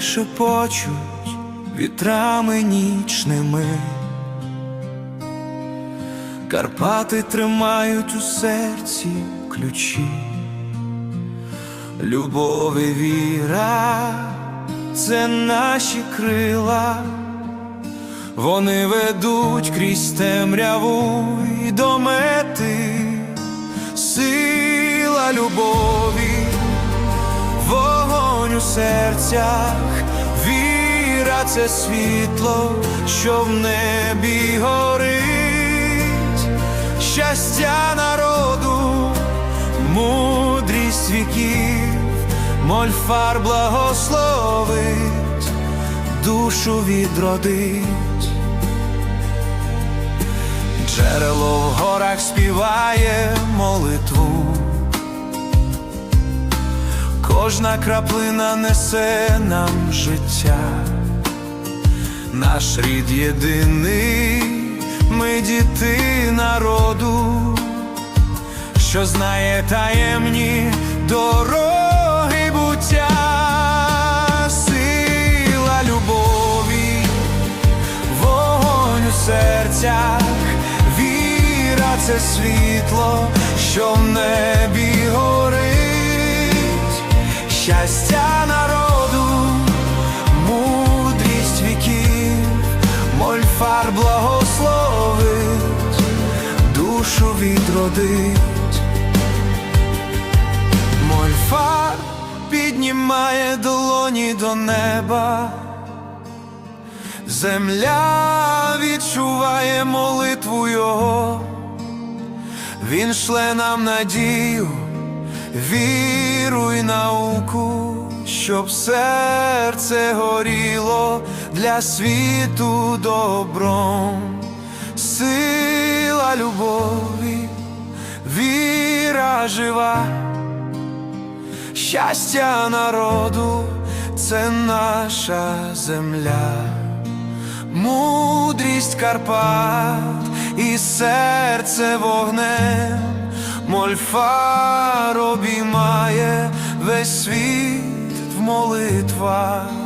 шепочуть вітрами нічними. Карпати тримають у серці ключі, любов і віра це наші крила, вони ведуть крізь темряву серцях, віра це світло, що в небі горить, щастя народу, мудрість віків, мольфар благословить, душу відродить. Джерело в горах співає молитву, кожна краплина несе нам життя, наш рід єдиний, ми діти народу, що знає таємні дороги буття, сила любові вогонь у серцях, віра це світло, що душу відродить. Мольфар піднімає долоні до неба. Земля відчуває молитву Його, Він шле нам надію, віру й науку, щоб серце горіло для світу добром, любові, віра жива, щастя народу це наша земля. Мудрість Карпат і серце вогнем, мольфар обіймає весь світ в молитвах.